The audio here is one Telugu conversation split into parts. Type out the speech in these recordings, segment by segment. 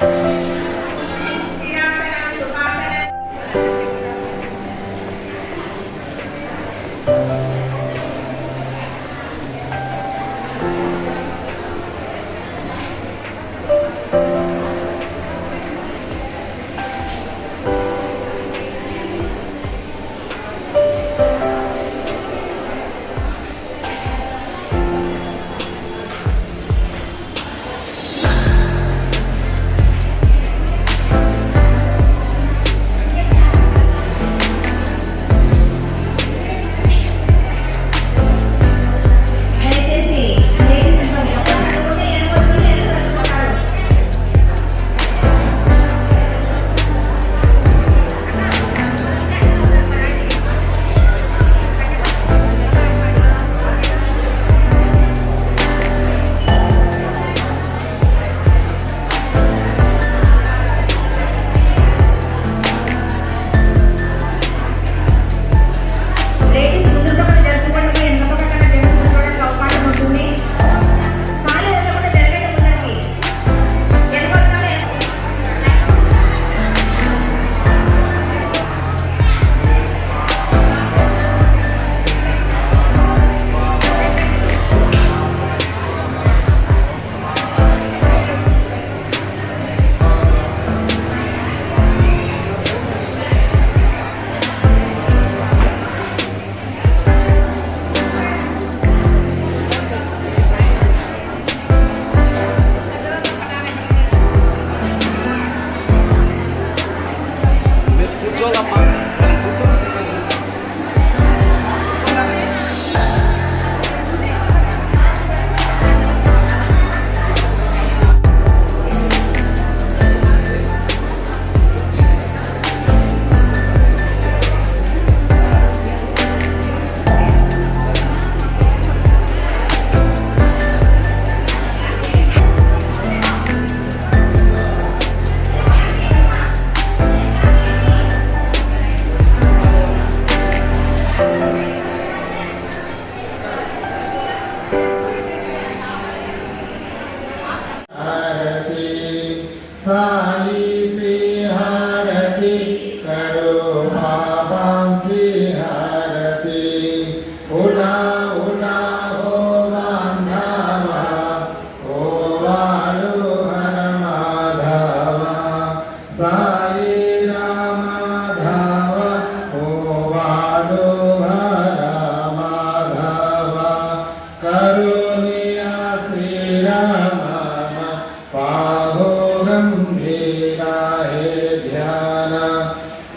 Bye.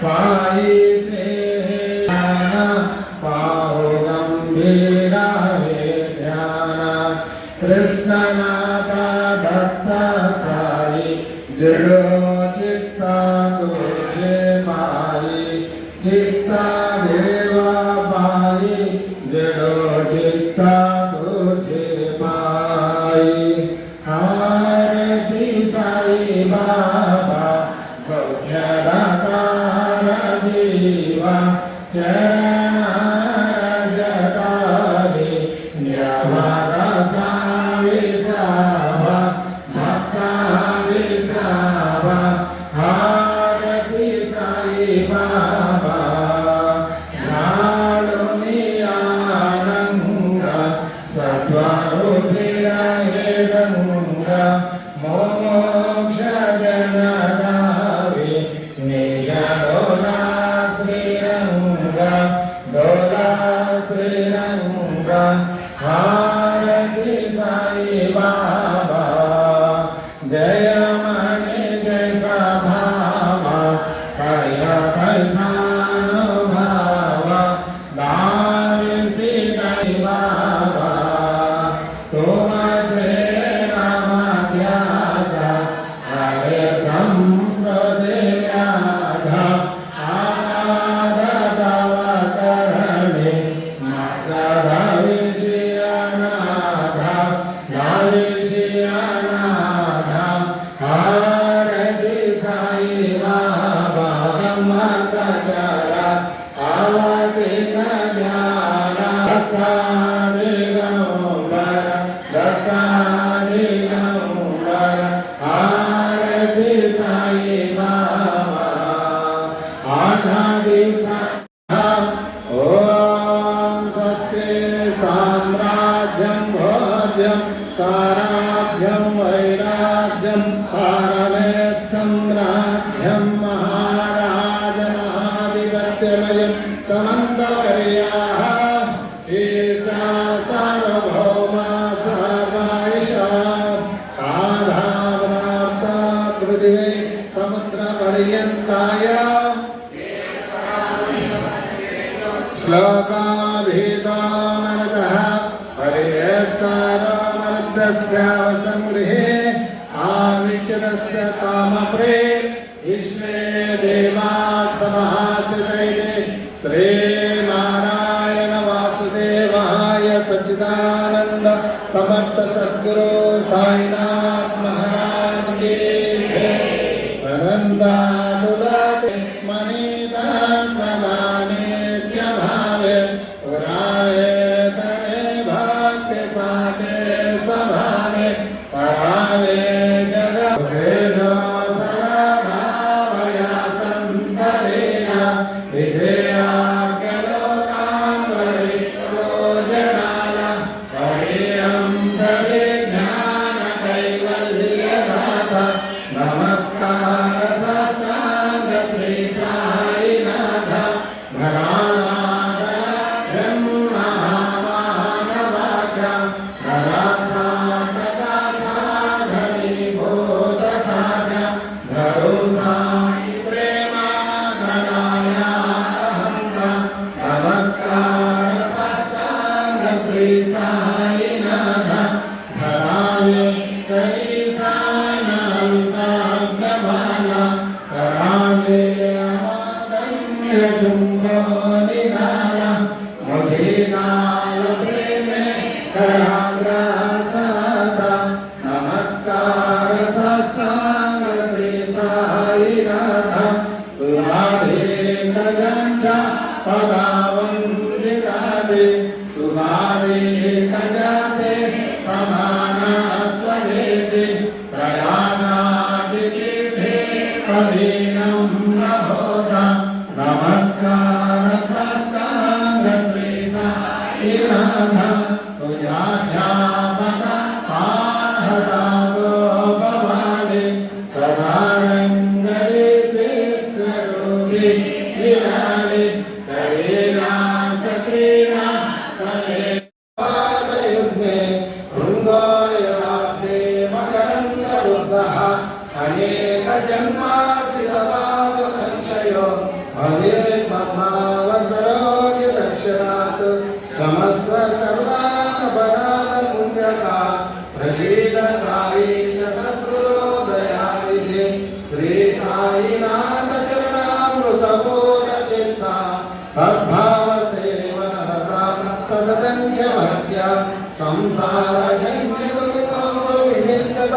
Pai. हरियस्तारामरुद्धस्यावसङ्गृहे आमिचरस्य कामप्रे विश्वे देवा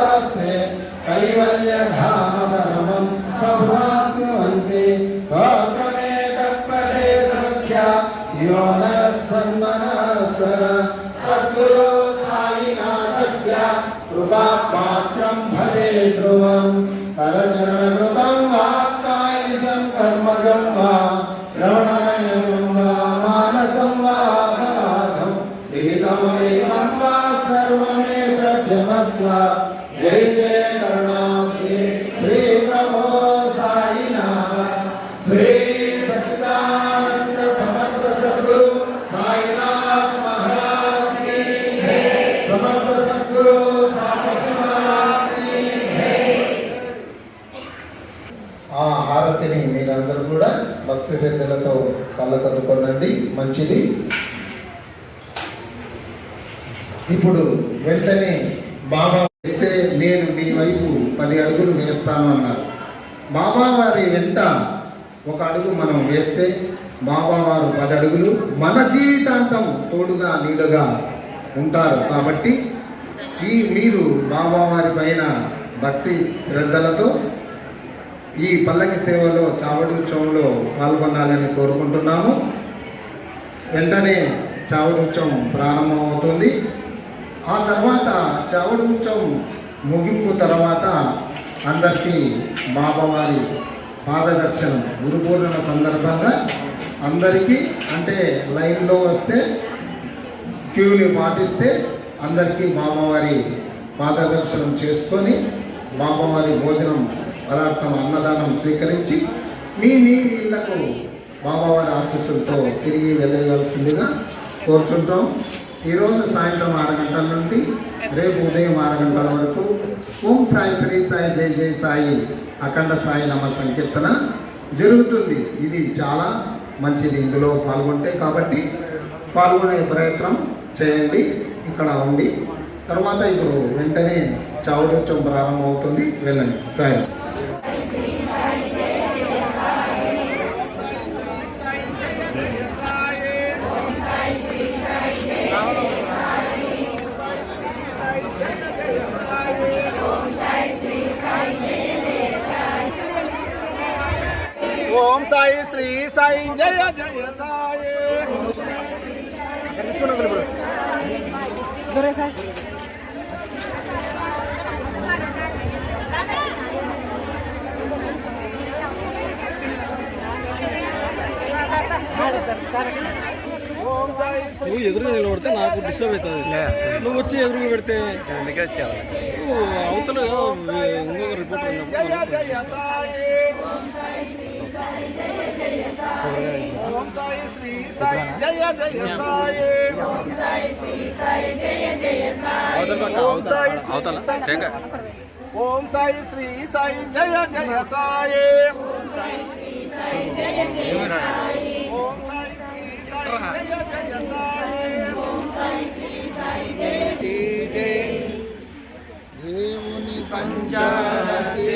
विनिर्गतास्ते कैवल्यधाम परमं सौभाग्यवन्ते स्वक्रमेकपदे द्रक्ष्या यो नरः सन्मनस्तर सद्गुरो साईनाथस्य कृपापात्रं भजे ध्रुवम् करचरणकृतं वा कर्मजं वा श्रवणमयं वा मानसं वा गाधं गीतमयं वा सर्वमेतज्जमस्व जय భక్తి శ్రద్ధలతో కళ్ళకద్దుకోనండి మంచిది. ఇప్పుడు వెంటనే బాబా అడుగులు అన్నారు. బాబావారి వెంట ఒక అడుగు మనం వేస్తే బాబావారు పది అడుగులు మన జీవితాంతం తోడుగా నీడుగా ఉంటారు. కాబట్టి ఈ మీరు బాబావారి పైన భక్తి శ్రద్ధలతో ఈ పల్లకి సేవలో చావడి ఉత్సవంలో పాల్గొనాలని కోరుకుంటున్నాము. వెంటనే చావడి ఉత్సవం ప్రారంభమవుతుంది. ఆ తర్వాత చావడి ఉత్సవం ముగింపు తర్వాత అందరికీ బాబావారి పాదదర్శనం గురు పూర్ణిమ సందర్భంగా అందరికీ అంటే లైన్లో వస్తే క్యూని పాటిస్తే అందరికీ బాబావారి పాదదర్శనం చేసుకొని బాబావారి భోజనం పదార్థం అన్నదానం స్వీకరించి మీ మీ ఇళ్ళకు బాబావారి ఆశీస్సులతో తిరిగి వెళ్ళవలసిందిగా కోరుచుంటాం. ఈరోజు సాయంత్రం ఆరు గంటల నుండి రేపు ఉదయం ఆరు గంటల వరకు ఓం సాయి శ్రీ సాయి జై జై సాయి అఖండ సాయి నమ సంకీర్తన జరుగుతుంది. ఇది చాలా మంచిది. ఇందులో పాల్గొంటే కాబట్టి పాల్గొనే ప్రయత్నం చేయండి. ఇక్కడ ఉండి తర్వాత ఇప్పుడు వెంటనే చావుడోత్సవం ప్రారంభమవుతుంది. వెళ్ళండి. సాయి. నువ్వు ఎదురు నిలబడితే నాకు డిస్టర్బ్ అవుతుంది నువ్వు వచ్చి ఎదురుగా పెడితే అందుకే వచ్చావు నువ్వు అవతల ఇంకొక రిపోర్టర్ ఉన్నప్పుడు జయ మనం జయ సాయి ఓం సాయి శ్రీ సాయి జయ జయ సాయి ఓం సాయి శ్రీ సాయి అవతల టేక ఓం సాయి శ్రీ సాయి జయ జయ సాయి ఓం సాయి శ్రీ సాయి జయ జయ సాయి దేవుని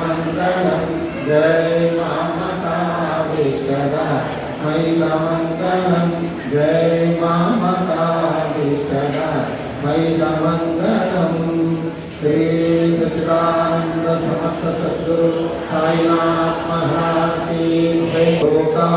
मङ्गलं जय मामता विष्टदा मैलमङ्गलं जय मामता विष्टदा मैलमङ्गलं श्री सच्चिदानन्द समर्थ सद्गुरु साईनाथ महाराज की लोका